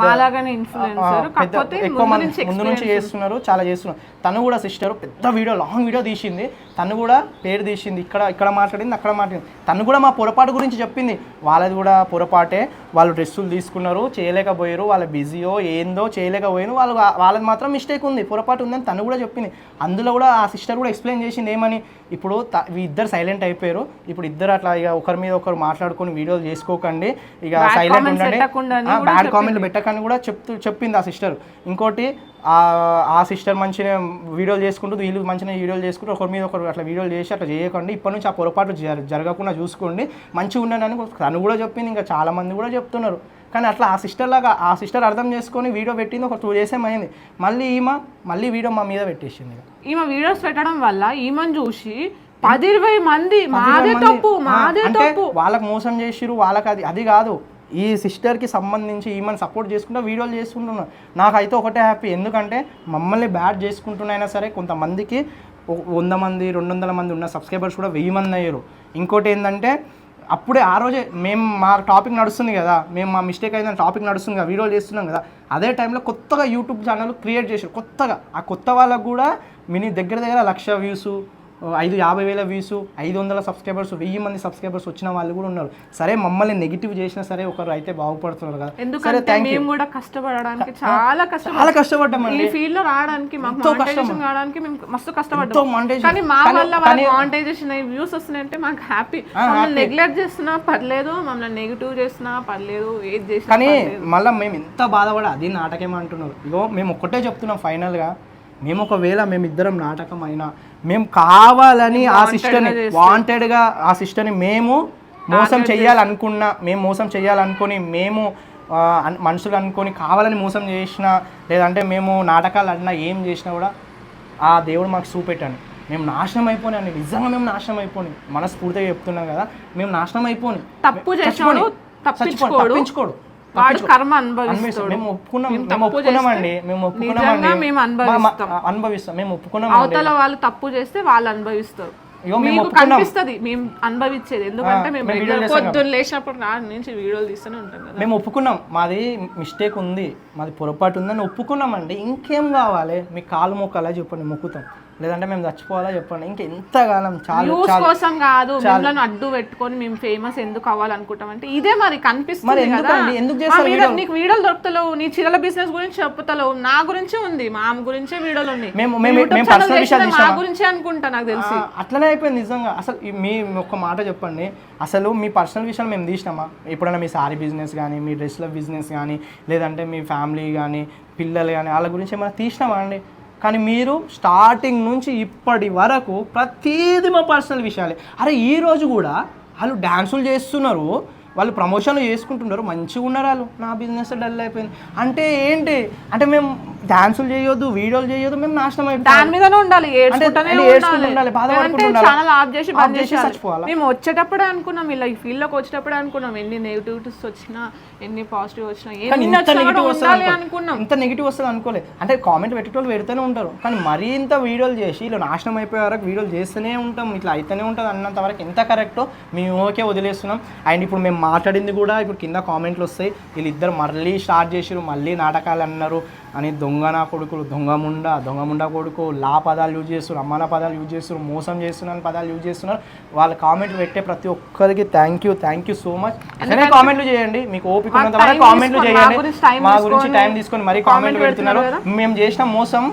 పెద్ద ఎక్కువ ముందు ముందు నుంచి చేస్తున్నారు చాలా చేస్తున్నారు. తను కూడా సిస్టర్ పెద్ద వీడియో లాంగ్ వీడియో తీసింది. తను కూడా పేరు తీసింది. ఇక్కడ ఇక్కడ మాట్లాడింది అక్కడ మాట్లాడింది. తను కూడా మా పొరపాటు గురించి చెప్పింది. వాళ్ళది కూడా పొరపాటే. వాళ్ళు డ్రెస్సులు తీసుకున్నారు చేయలేకపోయారు. వాళ్ళ బిజీయో ఏందో చేయలేకపోయారు. వాళ్ళు వాళ్ళది మాత్రం మిస్టేక్ ఉంది. పొరపాటు ఉందని తను కూడా చెప్పింది. అందులో కూడా ఆ సిస్టర్ కూడా ఎక్స్ప్లెయిన్ చేసింది ఏమని? ఇప్పుడు ఇద్దరు సైలెంట్ అయిపోయారు. ఇప్పుడు ఇద్దరు అట్లా ఇక ఒకరి మీద ఒకరు మాట్లాడుకొని వీడియోలు చేసుకోకండి. ఇక సైలెంట్ ఉండండి. బ్యాడ్ కామెంట్లు పెట్టకని కూడా చెప్తూ చెప్పింది ఆ సిస్టర్ ఇంకోటి ఆ ఆ సిస్టర్ మంచిగా వీడియోలు చేసుకుంటూ వీళ్ళు మంచిగా వీడియోలు చేసుకుంటూ ఒకరి మీద ఒకరు అట్లా వీడియోలు చేసి అట్లా చేయకండి. ఇప్పటి నుంచి ఆ పొరపాటు జర- జరగకుండా చూసుకోండి. మంచిగా అని తను కూడా చెప్పింది ఇంకా చాలా మంది కూడా చెప్తున్నారు. కానీ అట్లా ఆ సిస్టర్ లాగా ఆ సిస్టర్ అర్థం చేసుకొని వీడియో పెట్టింది ఒక టూ డేస్ ఏమైంది మళ్ళీ ఈమె మళ్ళీ వీడియో మా మీద పెట్టేసింది. ఈమె వీడియోస్ పెట్టడం వల్ల ఈమెను చూసి పది ఇరవై మంది మాదే. తప్పు మాదే తప్పు. వాళ్ళకి మోసం చేసిరు వాళ్ళకి అది అది కాదు. ఈ సిస్టర్కి సంబంధించి ఈమెను సపోర్ట్ చేసుకుంటూ వీడియోలు చేసుకుంటున్నాను నాకైతే ఒకటే హ్యాపీ. ఎందుకంటే మమ్మల్ని బ్యాడ్ చేసుకుంటున్నైనా సరే కొంతమందికి వంద మంది రెండు వందల మంది ఉన్న సబ్స్క్రైబర్స్ కూడా వెయ్యి మంది అయ్యారు. ఇంకోటి ఏంటంటే అప్పుడే ఆ రోజే మేము మా టాపిక్ నడుస్తుంది కదా మేము మా మిస్టేక్ అయిన టాపిక్ నడుస్తుంది కదా వీడియోలు చేస్తున్నాం కదా అదే టైంలో కొత్తగా యూట్యూబ్ ఛానల్ క్రియేట్ చేశారు కొత్తగా. ఆ కొత్త వాళ్ళకు కూడా మినీ దగ్గర దగ్గర లక్ష వ్యూస్ ఐదు యాభై వేల వ్యూస్ ఐదు వందల సబ్స్క్రైబర్స్ వెయ్యి మంది సబ్స్క్రైబర్స్ వచ్చిన వాళ్ళు కూడా ఉన్నారు. సరే మమ్మల్ని నెగిటివ్ చేసినా సరే ఒకరు అయితే బాగుపడుతున్నారు కదా. ఎందుకంటే మేము కూడా కష్టపడడానికి చాలా చాలా కష్టపడ్డామండి ఈ ఫీల్డ్లో రావడానికి మాకు మానిటైజేషన్ మేము మస్తు కష్టపడ్డాం. కానీ మా కానీ- వల్ల కానీ- వాళ్ళకి మానిటైజేషన్ వ్యూస్ వస్తున్నాయంటే మాకు హ్యాపీ మమ్మల్ని నెగ్లెక్ట్ చేస్తున్నా పర్లేదు. మమ్మల్ని నెగిటివ్ చేస్తున్నా పర్లేదు. ఏది చేసినా కానీ. మళ్ళీ మేము ఎంత బాధపడి అది నాటకం అంటున్నారు. ఇగో మేము ఒక్కటే చెప్తున్నాం ఫైనల్గా మేము ఒకవేళ మేమిద్దరం నాటకం అయినా మేము కావాలని ఆ సిస్టర్ని వాంటెడ్గా ఆ సిస్టర్ని మేము మోసం చెయ్యాలనుకున్నా మేము మోసం చేయాలనుకొని మేము మనుషులు అనుకొని కావాలని మోసం చేసినా లేదంటే మేము నాటకాలు అన్నా ఏం చేసినా కూడా ఆ దేవుడు మాకు చూపెట్టాను మేము నాశనం అయిపోయినా నిజంగా మేము నాశనం అయిపోయి మనస్ఫూర్తిగా చెప్తున్నాం కదా మేము నాశనం అయిపోయి తప్పు చేసినోడు తప్పించుకోడు. కర్మ మేము ఒప్పుకున్నాం. ఒప్పుకున్నామండి. మేము ఒప్పుకున్నామండి. మేము అనుభవిస్తాం. అనుభవిస్తాం. మేము ఒప్పుకున్నామండి. అవతల వాళ్ళు తప్పు చేస్తే వాళ్ళు అనుభవిస్తారు. మీకు ఒప్పుకున్నాం. కనిపిస్తది. మేము అనుభవించేది. ఎందుకంటే మేము పొద్దున్న లేచినప్పుడు నా నుంచి వీడియోలు తీస్తూనే ఉంటాం కదా. మేము ఒప్పుకున్నాం. మాది మిస్టేక్ ఉంది. మాది పొరపాటు ఉందని ఒప్పుకున్నామండి. ఇంకేం కావాలి? మీ కాలు మొక్కాలా చెప్పండి. మొక్కుతాం. లేదంటే మేము చచ్చిపోవాలా చెప్పండి. ఇంకా ఎంతగానం చాలు కోసం కాదు మిమ్మల్ని అడ్డు పెట్టుకొని మేము ఫేమస్ ఎందుకు అవ్వాలనుకుంటాం అంటే ఇదే మరి కనిపిస్తుంది కదా? నీకు వీడియోలు దొరుకుతలేవు నీ చీరల బిజినెస్ గురించి చెప్పుతలేవు నా గురించే ఉంది మా గురించే వీడియోలు ఉన్నాయి. మీ తీసామా? గురించే అనుకుంటా నాకు తెలిసి. అట్లనే అయిపోయింది నిజంగా. అసలు మీ ఒక మాట చెప్పండి. అసలు మీ పర్సనల్ విషయాలు మేము తీసినామా? ఎప్పుడైనా మీ సారీ బిజినెస్ కానీ మీ డ్రెస్ల బిజినెస్ కానీ లేదంటే మీ ఫ్యామిలీ కానీ పిల్లలు కానీ వాళ్ళ గురించి ఏమైనా తీసినామా అండి? కానీ మీరు స్టార్టింగ్ నుంచి ఇప్పటి వరకు ప్రతీది మా పర్సనల్ విషయాలే. అరే ఈ రోజు కూడా వాళ్ళు డ్యాన్సులు చేస్తున్నారు వాళ్ళు ప్రమోషన్లు చేసుకుంటున్నారు మంచిగా ఉన్నారు వాళ్ళు. నా బిజినెస్ డల్ అయిపోయింది. అంటే ఏంటి? అంటే మేము డాన్సులు చేయొద్దు వీడియోలు చేయొద్దు మేము నాశనం అయిపోయాం దాని మీదనే ఉండాలి ఏడ్చుకుంటూనే అంటే ఏడ్చుకుంటూ ఉండాలి, బాధపడుకుంటూ ఉండాలి. ఛానల్ ఆఫ్ చేసి ఆఫ్ బంద్ చేసి చేసి చచ్చిపోవాలా? మేము వచ్చేటప్పుడే అనుకున్నాం ఇలా ఈ ఫీల్డ్లోకి వచ్చేటప్పుడే అనుకున్నాం ఎన్ని నెగిటివిటీస్ వచ్చినా ఎన్ని పాజిటివ్ వచ్చినా అనుకున్నాం. ఇంత నెగిటివ్ వస్తుంది అనుకోలే. అంటే కామెంట్ పెట్టేటోళ్ళు పెడుతూనే ఉంటారు. కానీ మరీ ఇంత వీడియోలు చేసి ఇలా నాశనం అయిపోయే వరకు వీడియోలు చేస్తూనే ఉంటాం. ఇట్లా అయితేనే ఉంటుంది అన్నంత వరకు ఎంత కరెక్టో మేము ఓకే వదిలేస్తున్నాం. అండ్ ఇప్పుడు మేము మాట్లాడింది కూడా ఇప్పుడు కింద కామెంట్లు వస్తాయి. వీళ్ళిద్దరు మళ్ళీ స్టార్ట్ చేసిరు మళ్ళీ నాటకాలు అన్నారు. అని దొంగ నా కొడుకులు దొంగ ముండ దొంగ ముండ కొడుకు లా పదాలు యూజ్ చేస్తున్నారు అమ్మాన పదాలు యూజ్ చేస్తున్నారు మోసం చేస్తున్నారు పదాలు యూజ్ చేస్తున్నారు. వాళ్ళ కామెంట్లు పెట్టే ప్రతి ఒక్కరికి thank you thank you so much అసలే కామెంట్లు చేయండి. మీకు ఓపిక ఉన్నంత వరకు కామెంట్లు చేయండి. మా గురించి టైం తీసుకొని మరీ కామెంట్ పెడుతున్నారు పెడుతున్నారు. మేము చేసిన మోసం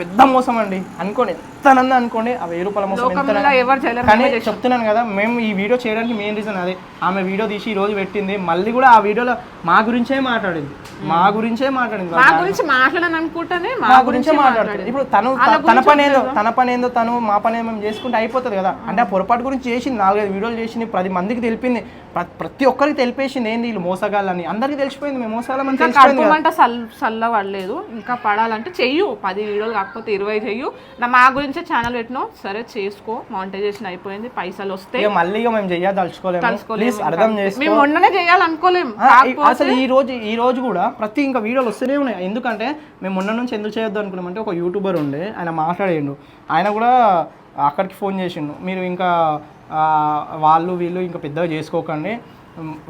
పెద్ద మోసం అండి. అనుకోండి ఎంతనంది అనుకోండి ఆ వెయ్యి రూపాయల మోసం కానీ. చెప్తున్నాను కదా మేము ఈ వీడియో చేయడానికి మెయిన్ రీజన్ అదే. ఆమె వీడియో తీసి ఈ రోజు పెట్టింది మళ్ళీ కూడా ఆ వీడియోలో మా గురించే మాట్లాడింది. మా గురించే మాట్లాడింది మా గురించి మాట్లాడని అనుకుంటేనే మా గురించే మాట్లాడుతుంది. ఇప్పుడు తను తన పని ఏందో తన పని ఏందో తను మా పని ఏమో చేసుకుంటే అయిపోతుంది కదా. అంటే ఆ పొరపాటు గురించి చేసింది నాలుగైదు వీడియోలు చేసింది పది మందికి తెలిపింది ప్ర- ప్రతి ఒక్కరికి తెలిపేసింది ఏంది వీళ్ళు మోసగాళ్ళని? అందరికీ తెలిసిపోయింది మేము మోసాలని తెలిసిపోయింది కడుపు కదా. మంట సల్ చల్ల పడలేదు ఇంకా పడాలంటే చెయ్యు. పది వీడియోలు కాకపోతే ఇరవై చెయ్యు. నా మా గురించే ఛానల్ పెట్టినావు సరే చేసుకో మానిటైజేషన్ అయిపోయింది పైసలు వస్తే ఇక మళ్ళీ ఇక మేము ప్లీజ్ ఇంకా. అర్థం చేసుకో. మేము మొన్ననే చేయాలనుకోలేం ఆ, ఈ- కాకపోతే అసలు ఈ రోజు ఈ రోజు కూడా ప్రతి ఇంకా వీడియోలు వస్తూనే ఉన్నాయి. ఎందుకంటే మేము మొన్న నుంచి ఎందుకు చేయొద్దు అనుకున్నామంటే ఒక యూట్యూబర్ ఉండే ఆయన మాట్లాడిండు. ఆయన కూడా అక్కడికి ఫోన్ చేసిండు. మీరు ఇంకా వాళ్ళు వీళ్ళు ఇంకా పెద్దగా చేసుకోకండి.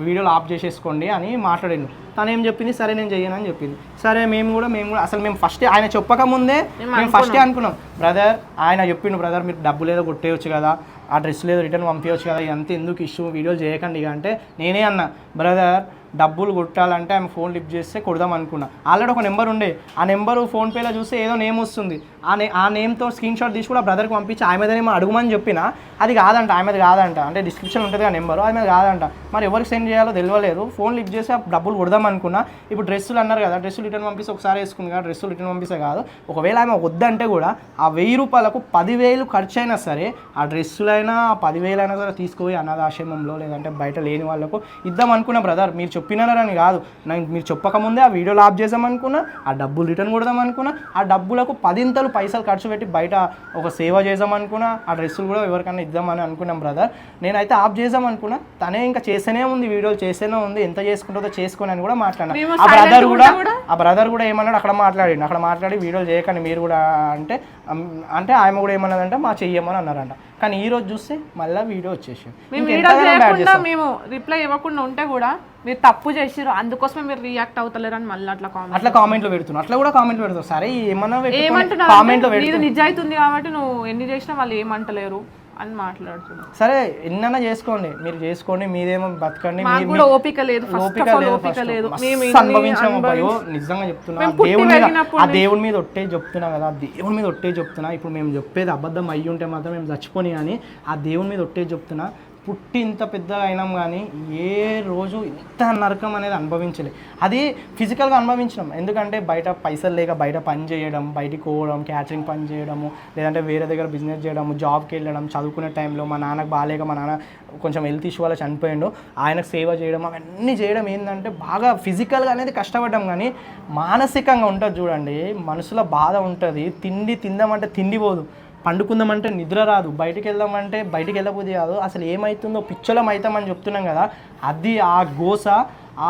వీడియోలు ఆఫ్ చేసేసుకోండి అని మాట్లాడిండు. తను ఏం చెప్పింది? సరే నేను చెయ్యను అని చెప్పింది. సరే మేము కూడా మేము కూడా అసలు మేము ఫస్ట్ ఆయన చెప్పక ముందే మేము ఫస్టే అనుకున్నాం. బ్రదర్ ఆయన చెప్పిండు బ్రదర్ మీరు డబ్బు లేదో కొట్టేయచ్చు కదా. ఆ డ్రెస్ లేదో రిటర్న్ పంపించవచ్చు కదా. ఇదంతా ఎందుకు ఇష్యూ వీడియోలు చేయకండి ఇక అంటే నేనే అన్నా. బ్రదర్ డబ్బులు కొట్టాలంటే ఆమె ఫోన్ లిఫ్ట్ చేస్తే కొడదాం అనుకున్నా. ఆల్రెడీ ఒక నెంబర్ ఉండే. ఆ నెంబరు ఫోన్పేలో చూస్తే ఏదో నేమ్ వస్తుంది. ఆ నే ఆ నేమ్తో స్క్రీన్ షాట్ తీసుకుని ఆ బ్రదర్కి పంపించి ఆమె ఆమెదేమో అడుగుమని చెప్పిన అది కాదంట ఆమెది కాదంట. అంటే డిస్క్రిప్షన్ ఉంటుంది ఆ నెంబర్ ఆమె కాదంట. మరి ఎవరికి సెండ్ చేయాలో తెలియలేదు. ఫోన్ లిఫ్ట్ చేసి ఆ డబ్బులు కొడదాం అనుకున్నా. ఇప్పుడు డ్రెస్సులు అన్నారు కదా డ్రెస్సులు రిటర్న్ పంపిస్తే ఒకసారి వేసుకుంది కదా డ్రెస్సులు రిటర్న్ పంపిస్తే కాదు. ఒకవేళ ఆమె వద్దంటే కూడా ఆ వెయ్యి రూపాయలకు పదివేలు ఖర్చు అయినా సరే ఆ డ్రెస్సులైనా ఆ పదివేలైనా సరే తీసుకుపోయి అనాథాశ్రమంలో లేదంటే బయట లేని వాళ్ళకు ఇద్దాం అనుకున్న బ్రదర్ మీరు చెప్పినారని కాదు. నేను మీరు చెప్పకముందే ఆ వీడియోలు ఆఫ్ చేద్దాం అనుకున్నా ఆ డబ్బులు రిటర్న్ కొడదాం అనుకున్నా ఆ డబ్బులకు పదింతలు పైసలు ఖర్చు పెట్టి బయట ఒక సేవ చేద్దాం అనుకున్నా ఆ డ్రెస్సులు కూడా ఎవరికైనా ఇద్దామని అనుకున్నాం బ్రదర్ నేనైతే ఆఫ్ చేద్దాం అనుకున్నా తనే ఇంకా చేస్తూనే ఉంది వీడియోలు చేస్తూనే ఉంది ఎంత చేసుకుంటుందో చేసుకొని అని కూడా మాట్లాడినా. ఆ బ్రదర్ కూడా ఆ బ్రదర్ కూడా ఏమన్నాడు అక్కడ మాట్లాడిండు. అక్కడ మాట్లాడి వీడియోలు చేయకండి మీరు కూడా అంటే అంటే ఆమె కూడా ఏమన్నదంటే మా చెయ్యమని అన్నారంట. కానీ ఈ రోజు చూస్తే మళ్ళీ వీడియో వచ్చేసి వీడియో మేము రిప్లై ఇవ్వకుండా ఉంటే కూడా మీరు తప్పు చేసిర్రు అందుకోసమే మీరు రియాక్ట్ అవుతలేరు అని మళ్ళీ అట్లా కామెంట్ అట్లా కామెంట్లు పెడుతున్నారు అట్లా కూడా కామెంట్లు పెడతారు సరే ఏమన్నా కామెంట్లు పెడుతున్నారు నీది నిజాయితీ ఉంది కాబట్టి నువ్వు ఎన్ని చేసినా వాళ్ళు ఏమంటలేరు అని మాట్లాడుతున్నారు. సరే ఎన్నైనా చేసుకోండి. మీరు చేసుకోండి మీదేమో బతకండి కూడా ఓపిక లేదు. ఓపిక లేదు అనుభవించాము నిజంగా చెప్తున్నా. దేవుడి మీద పెరిగినప్పటి ఆ దేవుడి మీద ఒట్టే చెప్తున్నా కదా. ఆ దేవుడి మీద ఒట్టే చెప్తున్నా. ఇప్పుడు మేము చెప్పేది అబద్ధం అయ్యి ఉంటే మాత్రం మేము చచ్చిపోని కానీ ఆ దేవుడి మీద ఒట్టే చెప్తున్నా. పుట్టి ఇంత పెద్దగా అయినాం కానీ ఏ రోజు ఇంత నరకం అనేది అనుభవించలే. అది ఫిజికల్గా అనుభవించినాం. ఎందుకంటే బయట పైసలు లేక బయట పని చేయడం బయటికి పోవడం క్యాటరింగ్ పని చేయడము లేదంటే వేరే దగ్గర బిజినెస్ చేయడము జాబ్కి వెళ్ళడం చదువుకునే టైంలో మా నాన్నకు బాగాలేక మా నాన్న కొంచెం హెల్త్ ఇష్యూ వల్ల చనిపోయిండు. ఆయనకు సేవ చేయడం అవన్నీ చేయడం ఏంటంటే బాగా ఫిజికల్గా అనేది కష్టపడ్డాం కానీ మానసికంగా ఉంటుంది చూడండి. మనసులో బాధ ఉంటుంది. తిండి తిందామంటే తిండి పోదు. పండుకుందామంటే నిద్ర రాదు బయటికి వెళ్దామంటే బయటికి వెళ్ళబోది కాదు. అసలు ఏమవుతుందో పిచ్చలం అవుతామని చెప్తున్నాం కదా అది ఆ గోస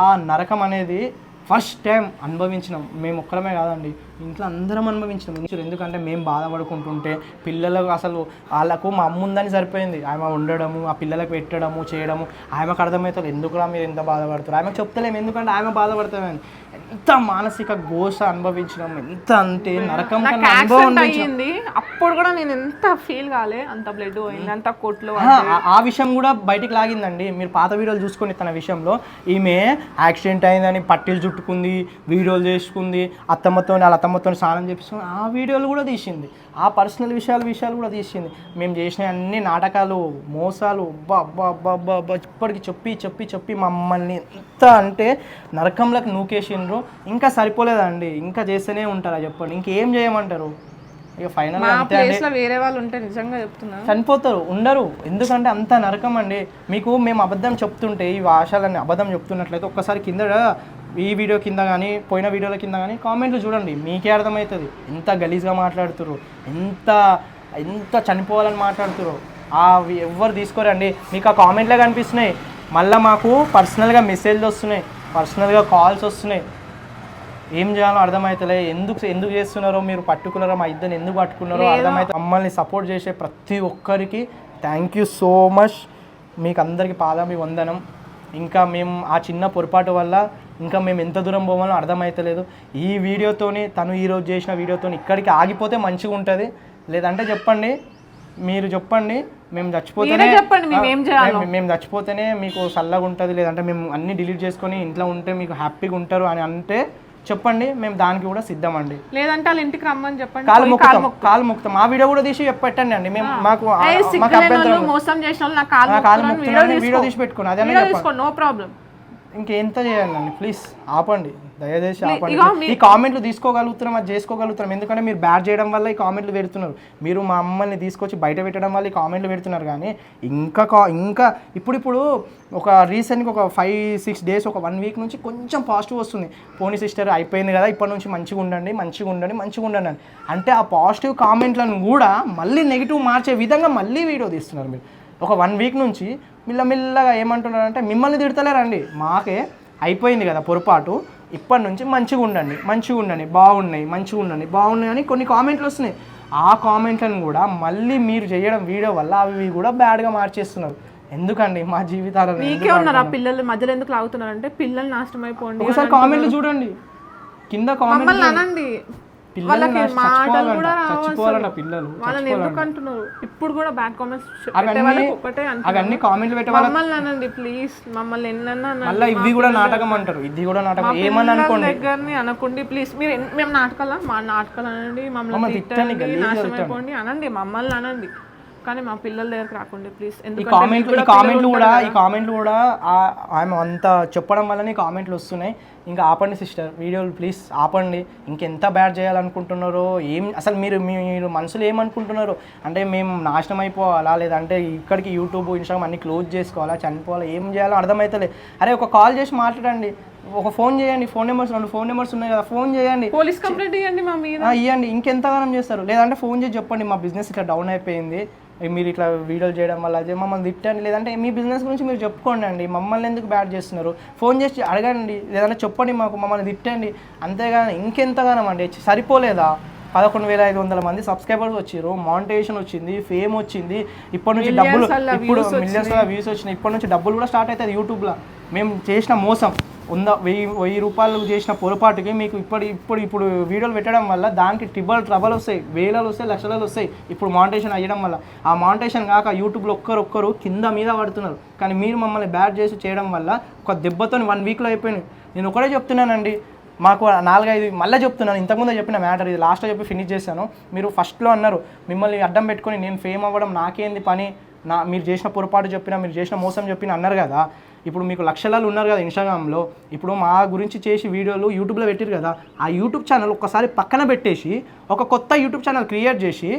ఆ నరకం అనేది ఫస్ట్ టైం అనుభవించినాం. మేము ఒక్కరమే కాదండి ఇంట్లో అందరం అనుభవించినాం. ఎందుకంటే మేము బాధపడుకుంటుంటే పిల్లలకు అసలు వాళ్ళకు మా అమ్మ ఉందని సరిపోయింది. ఆమె ఉండడము ఆ పిల్లలకు పెట్టడము చేయడము ఆమెకు అర్థమవుతుంది ఎందుకురా మీరు ఎంత బాధపడతారు ఆమెకు చెప్తలేము ఎందుకంటే ఆమె బాధపడతామని ఎంత మానసిక గోస అనుభవించినాం ఎంత అంటే నరకం. అయ్యింది. అప్పుడు కూడా నేను ఎంత ఫీల్ కాలే అంత బ్లడ్ పోయింది అంత కొట్లు ఆ విషయం కూడా బయటికి లాగిందండి. మీరు పాత వీడియోలు చూసుకొని తన విషయంలో ఈమె యాక్సిడెంట్ అయిందని పట్టీలు చుట్టుకుంది వీడియోలు చేసుకుంది అత్తమ్మతో వాళ్ళ అత్తమ్మతో స్నానం చేపిస్తుంది ఆ వీడియోలు కూడా తీసింది. ఆ పర్సనల్ విషయాలు విషయాలు కూడా తీసింది. మేము చేసిన అన్ని నాటకాలు మోసాలు అబ్బా అబ్బా అబ్బా అబ్బా అబ్బా ఇప్పటికి చెప్పి చెప్పి చెప్పి మమ్మల్ని ఎంత అంటే నరకంలోకి నూకేసిండ్రు. ఇంకా సరిపోలేదండి. ఇంకా చేస్తూనే ఉంటారా చెప్పండి. ఇంకేం చేయమంటారు? ఇక ఫైనల్ మా ప్లేస్లో వేరే వాళ్ళు ఉంటే నిజంగా చెప్తున్నా. చనిపోతారు ఉండరు. ఎందుకంటే అంత నరకం అండి. మీకు మేము అబద్ధం చెప్తుంటే ఈ భాషలన్నీ అబద్ధం చెప్తున్నట్లయితే ఒక్కసారి కింద ఈ వీడియో కింద కానీ పోయిన వీడియోల కింద కానీ కామెంట్లు చూడండి. మీకే అర్థమవుతుంది. ఎంత గలీజ్గా మాట్లాడుతుర్రు. ఎంత ఎంత చనిపోవాలని మాట్లాడుతుర్రు. ఆ ఎవ్వరు తీసుకోరండి మీకు ఆ కామెంట్లే కనిపిస్తున్నాయి. మళ్ళీ మాకు పర్సనల్గా మెసేజ్లు వస్తున్నాయి. పర్సనల్గా కాల్స్ వస్తున్నాయి. ఏం చేయాలో అర్థమవుతలే ఎందుకు ఎందుకు చేస్తున్నారో మీరు పట్టుకున్నారో మా ఇద్దరిని ఎందుకు పట్టుకున్నారో అర్థమైతే మమ్మల్ని సపోర్ట్ చేసే ప్రతి ఒక్కరికి థ్యాంక్ యూ సో మచ్ మీకు అందరికీ పాదామి వందనం. ఇంకా మేము ఆ చిన్న పొరపాటు వల్ల ఇంకా మేము ఎంత దూరం పోవాలో అర్థమవుతలేదు ఈ వీడియోతోని తను ఈరోజు చేసిన వీడియోతోని ఇక్కడికి ఆగిపోతే మంచిగా ఉంటుంది. లేదంటే చెప్పండి. మీరు చెప్పండి. మేము చచ్చిపోతేనే మేము చచ్చిపోతేనే మీకు చల్లగా ఉంటుంది లేదంటే మేము అన్ని డిలీట్ చేసుకొని ఇంట్లో ఉంటే మీకు హ్యాపీగా ఉంటారు అని అంటే చెప్పండి మేము దానికి కూడా సిద్ధమండి. లేదంటే వాళ్ళ ఇంటికి రమ్మని చెప్పండి. కాలు పోయి కాలు మొక్కుతాం కాలు మొక్కుతాం. ఆ వీడియో కూడా తీసి పెట్టండి అండి. మేము మాకు మోసం చేసిన వాళ్ళు నా కాలు వీడియో. తీసి పెట్టుకోండి. అదే నో ప్రాబ్లం. ఇంకెంత చేయాలండి ప్లీజ్ ఆపండి. దయచేసి ఆపండి. ఈ కామెంట్లు తీసుకోగలుగుతున్నాం అది చేసుకోగలుగుతున్నాం ఎందుకంటే మీరు బ్యాడ్ చేయడం వల్ల ఈ కామెంట్లు పెడుతున్నారు. మీరు మా అమ్మల్ని తీసుకొచ్చి బయట పెట్టడం వల్ల ఈ కామెంట్లు పెడుతున్నారు కానీ ఇంకా కా ఇంకా ఇప్పుడు ఇప్పుడు ఒక రీసెంట్గా ఒక ఫైవ్ సిక్స్ డేస్ ఒక వన్ వీక్ నుంచి కొంచెం పాజిటివ్ వస్తుంది. పోనీ సిస్టర్ అయిపోయింది కదా ఇప్పటి నుంచి మంచిగా ఉండండి మంచిగా ఉండండి మంచిగా ఉండండి అని. అంటే ఆ పాజిటివ్ కామెంట్లను కూడా మళ్ళీ నెగిటివ్ మార్చే విధంగా మళ్ళీ వీడియో తీస్తున్నారు మీరు. ఒక వన్ వీక్ నుంచి మిల్లమిల్లగా ఏమంటున్నారంటే మిమ్మల్ని తిడతలేరండి. మాకే అయిపోయింది కదా పొరపాటు. ఇప్పటి నుంచి మంచిగా ఉండండి. మంచిగా ఉండండి. బాగున్నాయి. మంచిగా ఉండండి. బాగున్నాయి అని కొన్ని కామెంట్లు వస్తున్నాయి. ఆ కామెంట్లను కూడా మళ్ళీ మీరు చేయడం వీడియో వల్ల అవి కూడా బ్యాడ్గా మార్చేస్తున్నారు. ఎందుకండి మా జీవితాలను మీకే ఉన్నారు ఆ? పిల్లలు మధ్యలో ఎందుకు లాగుతున్నారు అంటే పిల్లలు నాశనం అయిపోండి ఒకసారి కామెంట్లు చూడండి. కింద కామెంట్ అనండి. వాళ్ళకి మాటలు కూడా చచ్చిపోవాలంట. పిల్లలు వాళ్ళని. ఎందుకు అంటున్నారు ఇప్పుడు కూడా బ్యాడ్ కామెంట్స్ ఒకటే. అవన్నీ కామెంట్లు పెట్టే మమ్మల్ని అనండి ప్లీజ్ మమ్మల్ని ఎన్నన్నా. మళ్ళీ ఇవి కూడా నాటకం అంటారు ఇది కూడా నాటకం ఏమని అనుకోండి దగ్గరని అనకండి ప్లీజ్ మీరు మేము నాటకాలా మా నాటకాలు అనండి మమ్మల్ని తిట్టండి, నాశనం. అయిపోండి అనండి మమ్మల్ని అనండి కానీ మా పిల్లల దగ్గరకు రాకండి ప్లీజ్ ఈ కామెంట్లు ఈ కూడా కామెంట్లు కూడా ఈ కామెంట్లు కూడా ఆమె అంత చెప్పడం వల్లనే కామెంట్లు వస్తున్నాయి. ఇంకా ఆపండి సిస్టర్ వీడియోలు ప్లీజ్ ఆపండి. ఇంకెంత బ్యాడ్ చేయాలనుకుంటున్నారో ఏం అసలు మీరు మీ- మీరు మనసులో ఏమనుకుంటున్నారు? అంటే మేము నాశనం అయిపోవాలా? లేదంటే ఇక్కడికి యూట్యూబ్ ఇన్స్టాగ్రామ్ అన్ని క్లోజ్ చేసుకోవాలా? చనిపోవాలా? ఏం చేయాలో అర్థమవుతలే అరే ఒక కాల్ చేసి మాట్లాడండి. ఒక ఫోన్ చేయండి. ఫోన్ నెంబర్స్ రెండు ఫోన్ నెంబర్స్ ఉన్నాయి కదా ఫోన్ చేయండి. పోలీస్ కంప్లైంట్ ఇవ్వండి మా మీద. ఇవ్వండి ఇంకెంతగానం చేస్తారు? లేదంటే ఫోన్ చేసి చెప్పండి. మా బిజినెస్ ఇట్లా డౌన్ అయిపోయింది. మీరు ఇట్లా వీడియోలు చేయడం వల్ల అదే మమ్మల్ని తిట్టండి లేదంటే మీ బిజినెస్ గురించి మీరు చెప్పుకోండి అండి. మమ్మల్ని ఎందుకు బ్యాడ్ చేస్తున్నారు? ఫోన్ చేసి అడగండి లేదంటే చెప్పండి మాకు మమ్మల్ని తిట్టండి. అంతేగాని ఇంకెంతగానం అండి సరిపోలేదా? పదకొండు వేల ఐదు వందల మంది సబ్స్క్రైబర్స్ వచ్చారు మానిటైజేషన్ వచ్చింది ఫేమ్ వచ్చింది. ఇప్పటి నుంచి డబ్బులు ఇప్పుడు మిలియన్స్ వ్యూస్ వచ్చినాయి. ఇప్పటి నుంచి డబ్బులు కూడా స్టార్ట్ అవుతుంది యూట్యూబ్లో మేము చేసిన మోసం. వంద వెయ్యి వెయ్యి రూపాయలు చేసిన పొరపాటుకి మీకు ఇప్పుడు ఇప్పుడు ఇప్పుడు వీడియోలు పెట్టడం వల్ల దానికి ట్రిబల్ ట్రబల్ వస్తాయి వేలలు వస్తాయి లక్షలు వస్తాయి ఇప్పుడు మానిటేషన్ అయ్యడం వల్ల. ఆ మానిటేషన్ కాక యూట్యూబ్లో ఒక్కరొక్కరు కింద మీద పడుతున్నారు. కానీ మీరు మమ్మల్ని బ్యాడ్ చేసి చేయడం వల్ల ఒక దెబ్బతో వన్ వీక్లో అయిపోయింది. నేను ఒకటే చెప్తున్నానండి మాకు నాలుగైదు మళ్ళీ చెప్తున్నాను ఇంతకుముందే చెప్పిన మ్యాటర్ ఇది. లాస్ట్లో చెప్పి ఫినిష్ చేశాను. మీరు ఫస్ట్లో అన్నారు మిమ్మల్ని అడ్డం పెట్టుకొని నేను ఫేమ్ అవ్వడం నాకేంది పని? నా మీరు చేసిన పొరపాటు చెప్పినా మీరు చేసిన మోసం చెప్పిన అన్నారు కదా. ఇప్పుడు మీకు లక్షలాలు ఉన్నారు కదా ఇన్స్టాగ్రామ్లో ఇప్పుడు మా గురించి చేసి వీడియోలు యూట్యూబ్లో పెట్టారు కదా. ఆ యూట్యూబ్ ఛానల్ ఒక్కసారి పక్కన పెట్టేసి ఒక కొత్త యూట్యూబ్ ఛానల్ క్రియేట్ చేసి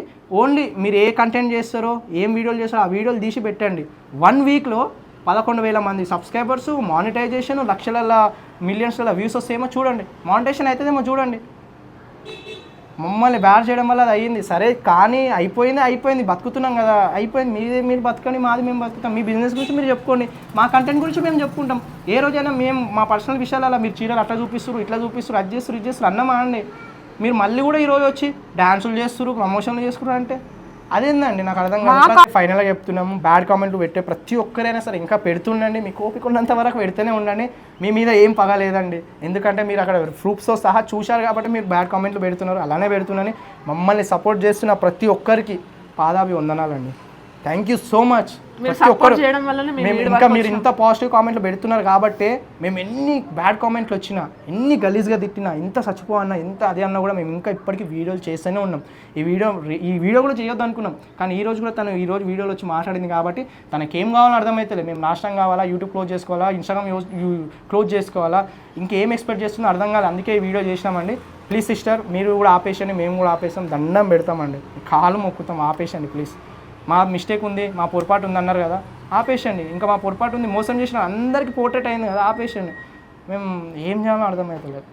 ఓన్లీ మీరు ఏ కంటెంట్ చేస్తారో ఏం వీడియోలు చేస్తారో ఆ వీడియోలు తీసి పెట్టండి. వన్ వీక్లో పదకొండు వేల మంది సబ్స్క్రైబర్స్ మానిటైజేషన్ లక్షల మిలియన్స్ల వ్యూస్ వస్తేమో చూడండి. మానిటైజేషన్ అవుతుందేమో చూడండి. మమ్మల్ని బ్యాడ్ చేయడం వల్ల అది అయ్యింది. సరే కానీ అయిపోయింది అయిపోయింది. బతుకుతున్నాం కదా. అయిపోయింది. మీది మీరు బతకండి మాది మేము బతుకుతాం. మీ బిజినెస్ గురించి మీరు చెప్పుకోండి. మా కంటెంట్ గురించి మేము చెప్పుకుంటాం. ఏ రోజైనా మేము మా పర్సనల్ విషయాలు అలా మీరు చీరలు అట్లా చూపిస్తారు ఇట్లా చూపిస్తారు అది చేస్తారు ఇది చేస్తారు అన్నమా అండి మీరు మళ్ళీ కూడా ఈరోజు వచ్చి డ్యాన్సులు చేస్తారు ప్రమోషన్లు చేసుకున్నారు అంటే అదేందండి నాకు అర్థం కాదు. ఫైనల్గా చెప్తున్నాము బ్యాడ్ కామెంట్లు పెట్టే ప్రతి ఒక్కరైనా సరే ఇంకా పెడుతుండండి మీకు ఓపిక ఉన్నంత వరకు పెడితేనే ఉండండి. మీ మీద ఏం పగ లేదండి. ఎందుకంటే మీరు అక్కడ ప్రూఫ్స్తో సహా చూశారు కాబట్టి మీరు బ్యాడ్ కామెంట్లు పెడుతున్నారు అలానే పెడుతున్నాని మమ్మల్ని సపోర్ట్ చేస్తున్న ప్రతి ఒక్కరికి పాదాభి వందనాలండి థ్యాంక్ యూ సో మచ్ ప్రతి ఒక్కరు మేము ఇంకా మీరు ఇంత పాజిటివ్ కామెంట్లు పెడుతున్నారు కాబట్టి మేము ఎన్ని బ్యాడ్ కామెంట్లు వచ్చినా ఎన్ని గలీజ్గా తిట్టినా ఎంత చచ్చిపో అన్నా ఎంత అది అన్నా కూడా మేము ఇంకా ఇప్పటికీ వీడియోలు చేస్తూనే ఉన్నాం. ఈ వీడియో ఈ వీడియో కూడా చేయొద్దు అనుకున్నాం కానీ ఈ రోజు కూడా తను ఈ రోజు వీడియోలో వచ్చి మాట్లాడింది కాబట్టి తనకేం కావాలో అర్థమైతలేదు. మేము నాశనం కావాలా యూట్యూబ్ క్లోజ్ చేసుకోవాలా ఇన్స్టాగ్రామ్ క్లోజ్ చేసుకోవాలా ఇంకేం ఎక్స్పెక్ట్ చేస్తుందో అర్థం కాదు అందుకే ఈ వీడియో చేసినామండి. ప్లీజ్ సిస్టర్ మీరు కూడా ఆపేసండి మేము కూడా ఆపేసాం దండం పెడతామండి. కాలు మొక్కుతాం ఆపేసండి ప్లీజ్ మా మిస్టేక్ ఉంది మా పొరపాటు ఉంది అన్నారు కదా. ఆపేసండి ఇంకా మా పొరపాటు ఉంది మోసం చేసిన అందరికీ పోర్ట్రేట్ అయింది కదా ఆపేసండి మేము ఏం చేయాలో అర్థమవుతలేదు